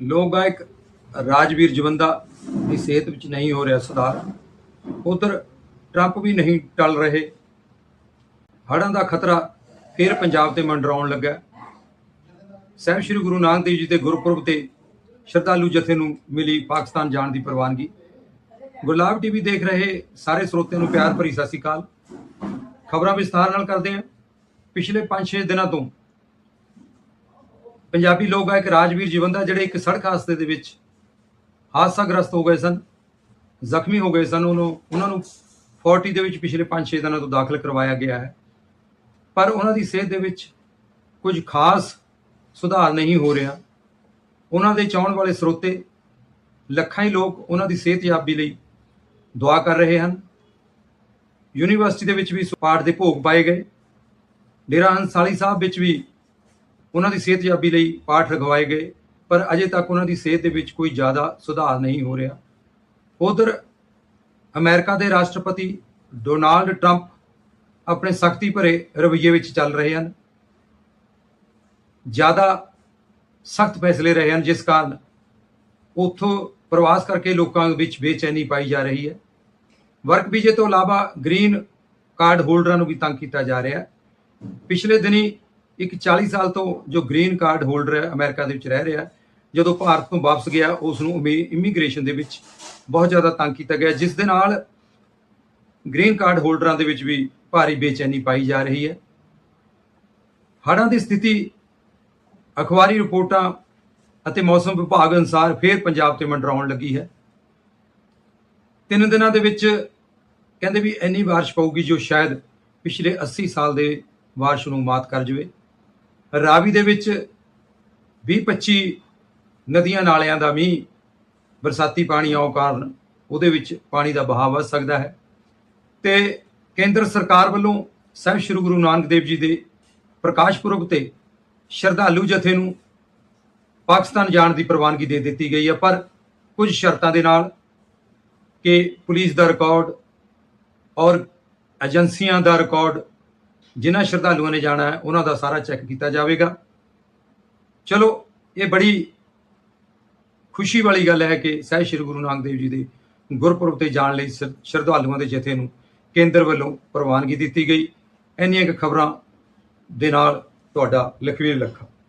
ਲੋਕ ਗਾਇਕ ਰਾਜਵੀਰ ਜਵੰਦਾ ਦੀ ਸਿਹਤ ਵਿੱਚ ਨਹੀਂ ਹੋ ਰਿਹਾ ਸੁਧਾਰ। ਉਧਰ ਟਰੰਪ ਵੀ ਨਹੀਂ ਟਲ ਰਹੇ। ਹੜ੍ਹਾਂ ਦਾ ਖਤਰਾ ਫਿਰ ਪੰਜਾਬ ਤੇ ਮੰਡਰਾਉਣ ਲੱਗਾ ਸਾਹਿਬ ਸ੍ਰੀ ਗੁਰੂ ਨਾਨਕ ਦੇਵ ਜੀ ਦੇ ਗੁਰਪੁਰਬ ਤੇ ਸ਼ਰਧਾਲੂ ਜਥੇ ਨੂੰ ਮਿਲੀ ਪਾਕਿਸਤਾਨ ਜਾਣ ਦੀ ਪ੍ਰਵਾਨਗੀ। ਗੁਰਲਾਬ ਟੀਵੀ ਦੇਖ ਰਹੇ ਸਾਰੇ ਸਰੋਤਿਆਂ ਨੂੰ ਪਿਆਰ ਭਰੀ ਸਤਿ ਸ਼੍ਰੀ ਅਕਾਲ। ਖਬਰਾਂ ਵਿਸਥਾਰ ਨਾਲ ਕਰਦੇ ਹਾਂ। ਪਿਛਲੇ 5-6 ਦਿਨਾਂ ਤੋਂ ਪੰਜਾਬੀ ਲੋਕ ਗਾਇਕ ਰਾਜਵੀਰ ਜਵੰਦਾ ਜਿਹੜੇ ਇੱਕ ਸੜਕ ਹਾਦਸੇ ਦੇ ਵਿੱਚ ਹਾਦਸਾਗ੍ਰਸਤ ਹੋ ਗਏ ਸਨ, ਜ਼ਖਮੀ ਹੋ ਗਏ ਸਨ, ਉਹਨੂੰ, ਉਹਨਾਂ ਨੂੰ 40 ਦੇ ਵਿੱਚ ਪਿਛਲੇ 5-6 ਦਿਨਾਂ ਤੋਂ ਦਾਖਲ ਕਰਵਾਇਆ ਗਿਆ ਹੈ। ਪਰ ਉਹਨਾਂ ਦੀ ਸਿਹਤ ਦੇ ਵਿੱਚ ਕੁਝ ਖਾਸ ਸੁਧਾਰ ਨਹੀਂ ਹੋ ਰਿਹਾ। ਉਹਨਾਂ ਦੇ ਚਾਹਣ ਵਾਲੇ ਸਰੋਤੇ ਲੱਖਾਂ ਹੀ ਲੋਕ ਉਹਨਾਂ ਦੀ ਸਿਹਤਯਾਬੀ ਲਈ ਦੁਆ ਕਰ ਰਹੇ ਹਨ। ਯੂਨੀਵਰਸਿਟੀ ਦੇ ਵਿੱਚ ਵੀ ਪਾਠ ਦੇ ਭੋਗ ਪਾਏ ਗਏ। ਡੇਰਾ ਹੰਸਾਲੀ ਸਾਹਿਬ ਵਿੱਚ ਵੀ ਉਹਨਾਂ ਦੀ ਸਿਹਤਯਾਬੀ ਲਈ ਪਾਠ ਰਖਵਾਏ ਗਏ, ਪਰ ਅਜੇ ਤੱਕ ਉਹਨਾਂ ਦੀ ਸਿਹਤ ਦੇ ਵਿੱਚ ਕੋਈ ਜ਼ਿਆਦਾ ਸੁਧਾਰ ਨਹੀਂ ਹੋ ਰਿਹਾ। ਉਧਰ ਅਮਰੀਕਾ ਦੇ ਰਾਸ਼ਟਰਪਤੀ ਡੋਨਾਲਡ ਟਰੰਪ ਆਪਣੇ ਸਖਤੀ ਭਰੇ ਰਵੱਈਏ ਵਿੱਚ ਚੱਲ ਰਹੇ ਹਨ। ਜ਼ਿਆਦਾ ਸਖਤ ਫੈਸਲੇ ਰਹੇ ਹਨ, ਜਿਸ ਕਾਰਨ ਉੱਥੋਂ ਪ੍ਰਵਾਸ ਕਰਕੇ ਲੋਕਾਂ ਵਿੱਚ ਬੇਚੈਨੀ ਪਾਈ ਜਾ ਰਹੀ ਹੈ। ਵਰਕ ਵੀਜ਼ੇ ਤੋਂ ਇਲਾਵਾ ਗ੍ਰੀਨ ਕਾਰਡ ਹੋਲਡਰਾਂ ਨੂੰ ਵੀ ਤੰਗ ਕੀਤਾ ਜਾ ਰਿਹਾ ਹੈ। ਪਿਛਲੇ ਦਿਨੀ ਇੱਕ 40 ਸਾਲ ਤੋਂ ਜੋ ਗ੍ਰੀਨ ਕਾਰਡ ਹੋਲਡਰ ਹੈ ਅਮਰੀਕਾ ਦੇ ਵਿੱਚ ਰਹਿ ਰਿਹਾ, ਜਦੋਂ ਭਾਰਤ ਤੋਂ ਵਾਪਸ ਗਿਆ ਉਸ ਨੂੰ ਇਮੀਗ੍ਰੇਸ਼ਨ ਦੇ ਵਿੱਚ ਬਹੁਤ ਜ਼ਿਆਦਾ ਤੰਗ ਕੀਤਾ ਗਿਆ, ਜਿਸ ਦੇ ਨਾਲ ਗ੍ਰੀਨ ਕਾਰਡ ਹੋਲਡਰਾਂ ਦੇ ਵਿੱਚ ਵੀ ਭਾਰੀ ਬੇਚੈਨੀ ਪਾਈ ਜਾ ਰਹੀ ਹੈ। ਹੜ੍ਹਾਂ ਦੀ ਸਥਿਤੀ, ਅਖਬਾਰੀ ਰਿਪੋਰਟਾਂ ਅਤੇ ਮੌਸਮ ਵਿਭਾਗ ਅਨੁਸਾਰ ਫੇਰ ਪੰਜਾਬ ਤੇ ਮੰਡਰਾਉਣ ਲੱਗੀ ਹੈ। ਤਿੰਨ ਦਿਨਾਂ ਦੇ ਵਿੱਚ ਕਹਿੰਦੇ ਵੀ ਇੰਨੀ ਬਾਰਿਸ਼ ਪਊਗੀ ਜੋ ਸ਼ਾਇਦ ਪਿਛਲੇ 80 ਸਾਲ ਦੇ ਬਾਰਿਸ਼ ਨੂੰ ਮਾਤ ਕਰ ਜਵੇ। ਰਾਵੀ ਦੇ ਵਿੱਚ 20-25 ਨਦੀਆਂ ਨਾਲਿਆਂ ਦਾ ਮੀਂਹ, ਬਰਸਾਤੀ ਪਾਣੀ ਆਉਣ ਕਾਰਨ ਉਹਦੇ ਵਿੱਚ ਪਾਣੀ ਦਾ ਬਹਾਅ ਵੱਧ ਸਕਦਾ ਹੈ। ਤੇ ਕੇਂਦਰ ਸਰਕਾਰ ਵੱਲੋਂ ਸਾਹਿਬ ਸ੍ਰੀ ਗੁਰੂ ਨਾਨਕ ਦੇਵ ਜੀ ਦੇ ਪ੍ਰਕਾਸ਼ ਪੁਰਬ ਤੇ ਸ਼ਰਧਾਲੂ ਜਥੇ ਨੂੰ ਪਾਕਿਸਤਾਨ ਜਾਣ ਦੀ ਪ੍ਰਵਾਨਗੀ ਦੇ ਦਿੱਤੀ ਗਈ ਹੈ। ਪਰ ਕੁਝ ਸ਼ਰਤਾਂ ਦੇ ਨਾਲ ਕਿ ਪੁਲਿਸ ਦਾ ਰਿਕਾਰਡ ਔਰ ਏਜੰਸੀਆਂ ਦਾ ਰਿਕਾਰਡ ਜਿਨ੍ਹਾਂ ਸ਼ਰਧਾਲੂਆਂ ਨੇ ਜਾਣਾ ਹੈ, ਉਹਨਾਂ ਦਾ ਸਾਰਾ ਚੈੱਕ ਕੀਤਾ ਜਾਵੇਗਾ। ਚਲੋ, ਇਹ ਬੜੀ ਖੁਸ਼ੀ ਵਾਲੀ ਗੱਲ ਹੈ ਕਿ ਸਹਿ ਸ੍ਰੀ ਗੁਰੂ ਨਾਨਕ ਦੇਵ ਜੀ ਦੇ ਗੁਰਪੁਰਬ ਤੇ ਜਾਣ ਲਈ ਸ਼- ਸ਼ਰਧਾਲੂਆਂ ਦੇ ਜਥੇ ਨੂੰ ਕੇਂਦਰ ਵੱਲੋਂ ਪ੍ਰਵਾਨਗੀ ਦਿੱਤੀ ਗਈ। ਇੰਨੀਆਂ ਕੁ ਖਬਰਾਂ ਦੇ ਨਾਲ ਤੁਹਾਡਾ ਲਖਵੀਰ ਲੱਖਾ।